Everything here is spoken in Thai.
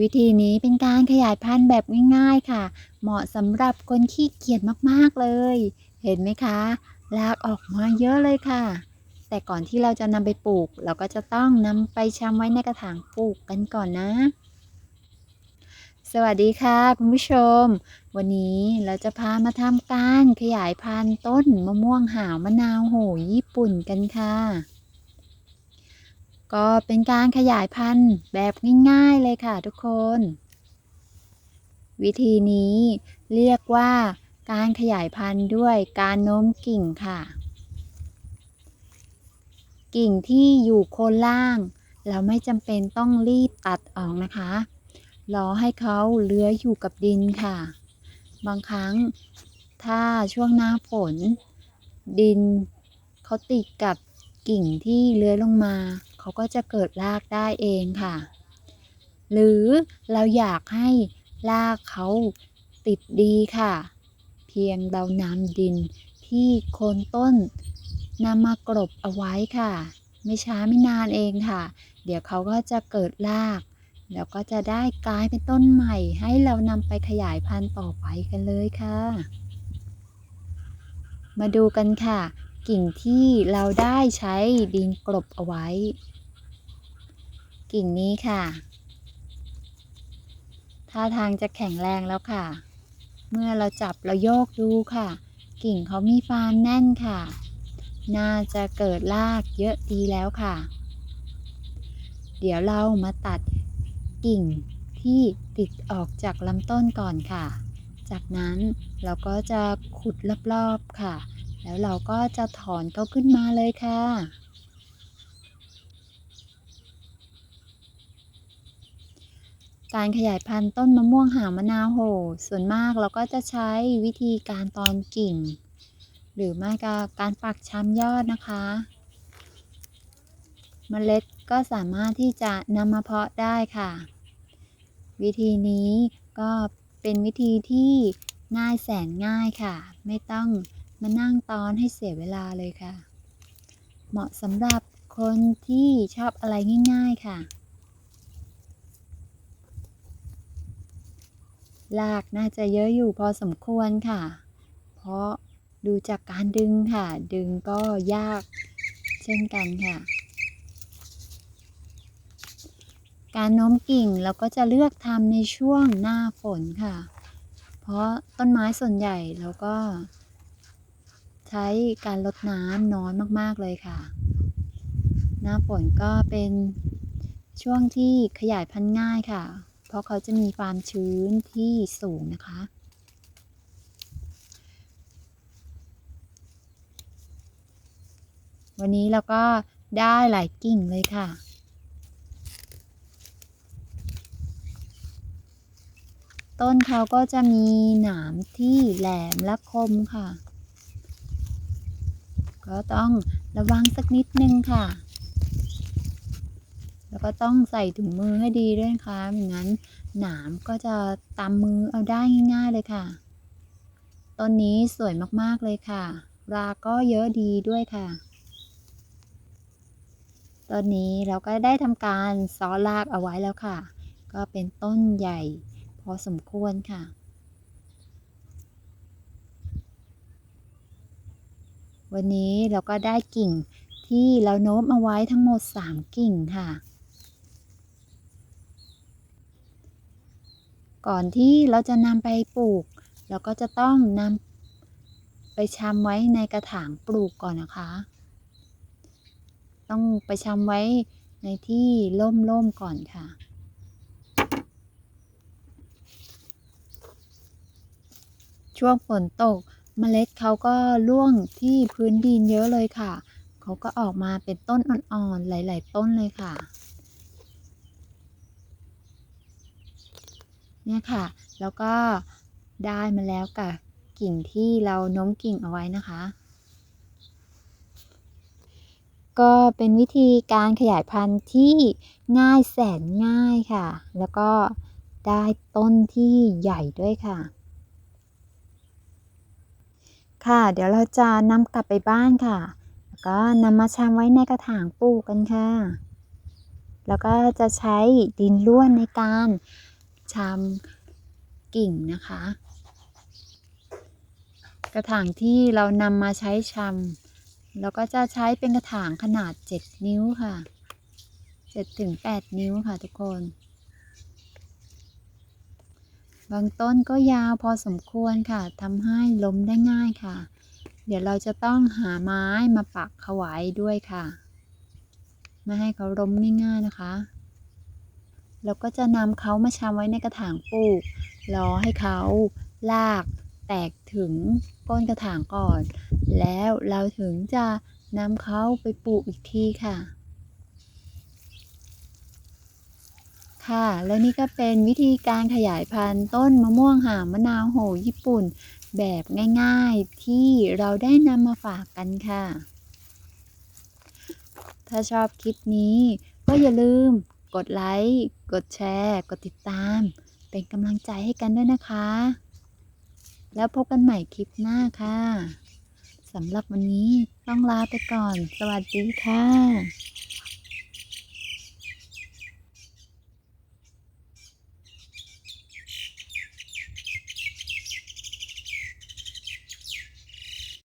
วิธีนี้เป็นการขยายพันธุ์แบบง่ายๆค่ะ เหมาะสำหรับคนขี้เกียจมากๆเลย เห็นไหมคะรากออกมาเยอะเลยค่ะ แต่ก่อนที่เราจะนำไปปลูก เราก็จะต้องนำไปชำไว้ในกระถางปลูกกันก่อนนะ สวัสดีค่ะคุณผู้ชม วันนี้เราจะพามาทำการขยายพันธุ์ต้นมะม่วงหาวมะนาวโหญี่ปุ่นกันค่ะ ก็เป็นการขยายพันธุ์แบบง่ายๆเลยค่ะทุกคน วิธีนี้เรียกว่าการขยายพันธุ์ด้วยการโน้มกิ่งค่ะ กิ่งที่อยู่โคนล่าง เราไม่จำเป็นต้องรีบตัดออกนะคะ รอให้เขาเลื้อยอยู่กับดินค่ะ บางครั้งถ้าช่วงหน้าฝน ดินเขาติดกับกิ่งที่เลื้อยลงมา เขาก็จะเกิดรากได้เองค่ะ หรือเราอยากให้รากเขาติดดีค่ะ เพียงเรานำดินที่โคนต้นนำมากรบเอาไว้ค่ะ ไม่ช้าไม่นานเองค่ะ เดี๋ยวเขาก็จะเกิดราก แล้วก็จะได้กลายเป็นต้นใหม่ ให้เรานำไปขยายพันธุ์ต่อไปกันเลยค่ะ มาดูกันค่ะ กิ่งที่เราได้ใช้ดินกลบเอาไว้ กิ่งนี้ค่ะท่าทางจะแข็งแรงแล้วค่ะ เมื่อเราจับเราโยกดูค่ะ กิ่งเขามีความแน่นค่ะ น่าจะเกิดรากเยอะดีแล้วค่ะ เดี๋ยวเรามาตัดกิ่งที่ติดออกจากลำต้นก่อนค่ะ จากนั้นเราก็จะขุดรอบๆค่ะ แล้วเราก็จะถอนเขาขึ้นมาเลยค่ะ การขยายพันธุ์ต้นมะม่วงหาวมะนาวโหส่วนมากเราก็จะใช้วิธีการตอนกิ่ง หรือไม่ก็การปักช้ำยอดนะคะเมล็ดก็สามารถที่จะนำมาเพาะได้ค่ะ วิธีนี้ก็เป็นวิธีที่ง่ายแสนง่ายค่ะ ไม่ต้องมานั่งตอนให้เสียเวลาเลยค่ะ เหมาะสำหรับคนที่ชอบอะไรง่าย ๆค่ะ ลากน่าจะเยอะอยู่พอสมควรค่ะ เพราะดูจากการดึงค่ะ ดึงก็ยากเช่นกันค่ะ การโน้มกิ่งเราก็จะเลือกทำในช่วงหน้าฝนค่ะ เพราะต้นไม้ส่วนใหญ่เราก็ ใช้การลดน้ำน้อยมากๆเลยค่ะ หน้าฝนก็เป็นช่วงที่ขยายพันธุ์ง่ายค่ะ ราะเขาจะมีความชื้นที่สูงนะคะ วันนี้เราก็ได้หลายกิ่งเลยค่ะ ต้นเขาก็จะมีหนามที่แหลมและคมค่ะ ก็ต้องระวังสักนิดนึงค่ะ แล้วก็ต้องใส่ถุงมือให้ดีด้วยนะคะไม่งั้นหนามก็จะตามมือเอาได้ง่ายๆเลยค่ะ ต้นนี้สวยมากๆเลยค่ะ รากก็เยอะดีด้วยค่ะตอนนี้เราก็ได้ทำการซ้อรากเอาไว้แล้วค่ะ ก็เป็นต้นใหญ่พอสมควรค่ะวันนี้เราก็ได้กิ่งที่เราโน้มเอาไว้ทั้งหมด 3 กิ่งค่ะ ก่อนที่เราจะนำไปปลูก เราก็จะต้องนำไปชำไว้ในกระถางปลูกก่อนนะคะ ต้องไปชำไว้ในที่ร่มๆก่อนค่ะช่วงฝนตกเมล็ดเขาก็ร่วงที่พื้นดินเยอะเลยค่ะ เขาก็ออกมาเป็นต้นอ่อนๆ หลาย ๆ ต้นเลยค่ะ เนี่ยค่ะ แล้วก็ได้มาแล้วกับกิ่งที่เราโน้มกิ่งเอาไว้นะคะ ก็เป็นวิธีการขยายพันธุ์ที่ง่ายแสนง่ายค่ะ แล้วก็ได้ต้นที่ใหญ่ด้วยค่ะ ค่ะ เดี๋ยวเราจะนำกลับไปบ้านค่ะ แล้วก็นำมาชำไว้ในกระถางปลูกกันค่ะ แล้วก็จะใช้ดินล้วนในการ ชำกิ่งนะคะ กระถางที่เรานำมาใช้ชำแล้วก็จะใช้เป็นกระถางขนาด 7 นิ้วค่ะ7ถึง8นิ้วค่ะทุกคน บางต้นก็ยาวพอสมควรค่ะทำให้ล้มได้ง่ายค่ะ เดี๋ยวเราจะต้องหาไม้มาปักเขาไว้ด้วยค่ะ ไม่ให้เขาล้มง่ายๆนะคะ แล้วก็จะนำเขามาชำไว้ในกระถางปลูก รอให้เขาลากแตกถึงก้นกระถางก่อน แล้วเราถึงจะนำเขาไปปลูกอีกทีค่ะ ค่ะ และนี่ก็เป็นวิธีการขยายพันธุ์ต้นมะม่วงหางมะนาวโหญี่ปุ่น แบบง่ายๆที่เราได้นำมาฝากกันค่ะ ถ้าชอบคลิปนี้ก็อย่าลืม กดไลค์ กดแชร์ กดติดตาม เป็นกำลังใจให้กันด้วยนะคะ แล้วพบกันใหม่คลิปหน้าค่ะสำหรับวันนี้ต้องลาไปก่อน สวัสดีค่ะ